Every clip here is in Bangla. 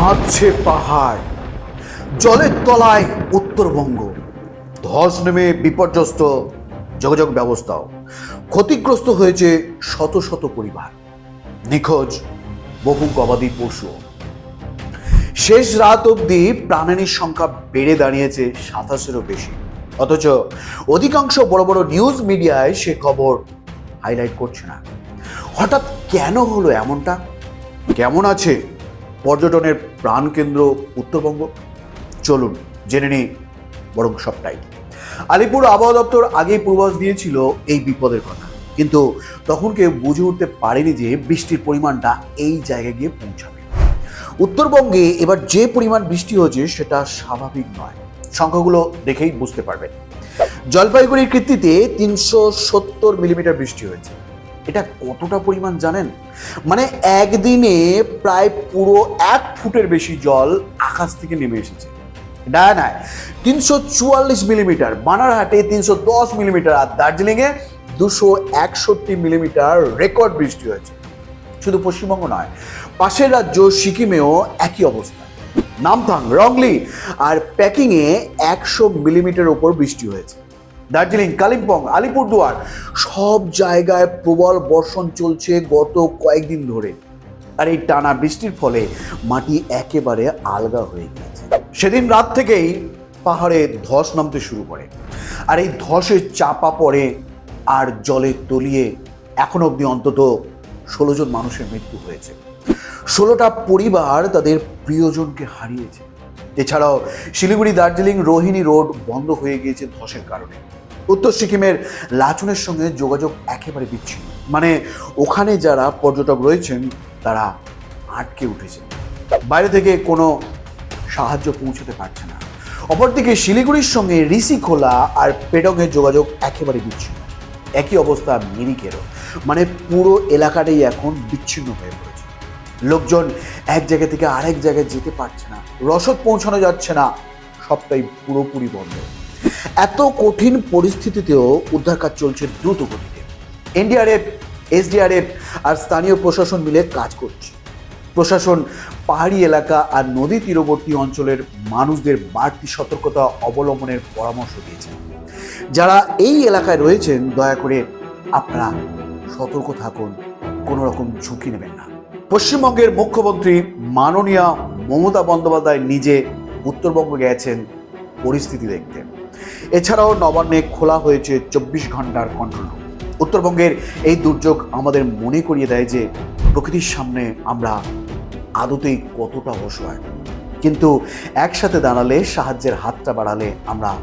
কাঁদছে পাহাড়। জলের তলায় উত্তরবঙ্গ। ধস নেমে বিপর্যস্ত যোগাযোগ ব্যবস্থাও। ক্ষতিগ্রস্ত হয়েছে শত শত পরিবার। নিখোঁজ বহু গবাদি পশু শেষ রাত অবধি প্রাণহানির সংখ্যা বেড়ে দাঁড়িয়েছে সাতাশেরও বেশি। অথচ অধিকাংশ বড় বড় নিউজ মিডিয়ায় সে খবর হাইলাইট করছে না। হঠাৎ কেন হলো এমনটা? কেমন আছে? পর্যটনের প্রাণকেন্দ্র উত্তরবঙ্গ। চলুন জেনে নিই বরং সবটাই। আলিপুর আবহাওয়া দপ্তর আগেই পূর্বাভাস দিয়েছিল এই বিপদের কথা। কিন্তু তখন কেউ বুঝে উঠতে পারেনি যে বৃষ্টির পরিমাণটা এই জায়গায় গিয়ে পৌঁছাবে। উত্তরবঙ্গে এবার যে পরিমাণ বৃষ্টি হয়েছে সেটা স্বাভাবিক নয়। সংখ্যাগুলো দেখেই বুঝতে পারবেন। জলপাইগুড়ির কৃত্তিতে তিনশো সত্তর মিলিমিটার বৃষ্টি হয়েছে। এটা কতটা পরিমাণ জানেন? মানে একদিনে প্রায় পুরো এক ফুটের বেশি জল আকাশ থেকে নেমে এসেছে। ডায়ানায় তিনশো চুয়াল্লিশ মিলিমিটার, বানারহাটে তিনশো দশ মিলিমিটার আর দার্জিলিংয়ে দুশো একষট্টি মিলিমিটার রেকর্ড বৃষ্টি হয়েছে। শুধু পশ্চিমবঙ্গ নয়, পাশের রাজ্য সিকিমেও একই অবস্থা। নামথাং, রংলি আর প্যাকিংয়ে একশো মিলিমিটার ওপর বৃষ্টি হয়েছে। দার্জিলিং, কালিম্পং, আলিপুরদুয়ার, সব জায়গায় প্রবল বর্ষণ চলছে গত কয়েকদিন ধরে। আর এই টানা বৃষ্টির ফলে মাটি একেবারে আলগা হয়ে গেছে সেদিন রাত থেকেই পাহাড়ে ধস নামতে শুরু করে। আর এই ধসে চাপা পড়ে আর জলে তলিয়ে এখন অবধি অন্তত ষোলো জন মানুষের মৃত্যু হয়েছে। ষোলোটা পরিবার তাদের প্রিয়জনকে হারিয়েছে। এছাড়াও শিলিগুড়ি, দার্জিলিং, রোহিণী রোড বন্ধ হয়ে গিয়েছে ধসের কারণে। উত্তর সিকিমের লাচুনের সঙ্গে যোগাযোগ একেবারে বিচ্ছিন্ন। মানে ওখানে যারা পর্যটক রয়েছেন, তারা আটকে উঠেছে বাইরে থেকে কোনো সাহায্য পৌঁছতে পারছে না। অপরদিকে শিলিগুড়ির সঙ্গে ঋষিখোলা আর পেডংয়ের যোগাযোগ একেবারে বিচ্ছিন্ন। একই অবস্থা মিরিকেরও। মানে পুরো এলাকাটাই এখন বিচ্ছিন্ন হয়ে পড়েছে। লোকজন এক জায়গা থেকে আরেক জায়গায় যেতে পারছে না। রসদ পৌঁছানো যাচ্ছে না। সবটাই পুরোপুরি বন্ধ। এত কঠিন পরিস্থিতিতেও উদ্ধার কাজ চলছে দ্রুত গতিতে। এনডিআরএফ, এসডিআরএফ আর স্থানীয় প্রশাসন মিলে কাজ করছে। প্রশাসন, পাহাড়ি এলাকা আর নদী তীরবর্তী অঞ্চলের মানুষদের বাড়তি সতর্কতা অবলম্বনের পরামর্শ দিয়েছেন যারা এই এলাকায় রয়েছেন, দয়া করে আপনারা সতর্ক থাকুন কোনো রকম ঝুঁকি নেবেন না। পশ্চিমবঙ্গের মুখ্যমন্ত্রী মাননীয় মমতা বন্দ্যোপাধ্যায় নিজে উত্তরবঙ্গ গেছেন পরিস্থিতি দেখতে। এছাড়াও নবান্নে খোলা হয়েছে চব্বিশ ঘণ্টার কন্ট্রোল রুম উত্তরবঙ্গের এই দুর্যোগ আমাদের মনে করিয়ে দেয় যে, প্রকৃতির সামনে আমরা আদতেই কতটা অসহায়। কিন্তু একসাথে দাঁড়ালে, সাহায্যের হাতটা বাড়ালে আমরা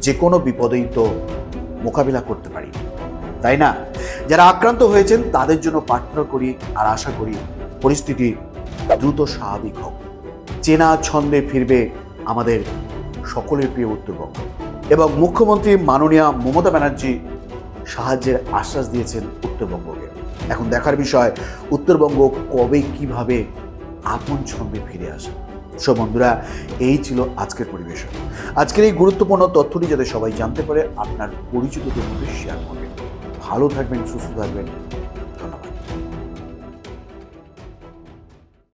যে কোনো বিপদেই তো মোকাবিলা করতে পারি। তাই না? যারা আক্রান্ত হয়েছেন, তাদের জন্য প্রার্থনা করি আর আশা করি পরিস্থিতি দ্রুত স্বাভাবিক হোক। চেনা ছন্দে ফিরবে আমাদের সকলের প্রিয় উত্তরবঙ্গ। এবং মুখ্যমন্ত্রী মাননীয়া মমতা ব্যানার্জি সাহায্যের আশ্বাস দিয়েছেন উত্তরবঙ্গকে। এখন দেখার বিষয়, উত্তরবঙ্গ কবে কীভাবে আপন ছন্দে ফিরে আসে? সো বন্ধুরা, এই ছিল আজকের পরিবেশন। আজকের এই গুরুত্বপূর্ণ তথ্যটি যাতে সবাই জানতে পারে, আপনার পরিচিতদের মধ্যে শেয়ার করবেন। ভালো থাকবেন, সুস্থ থাকবেন।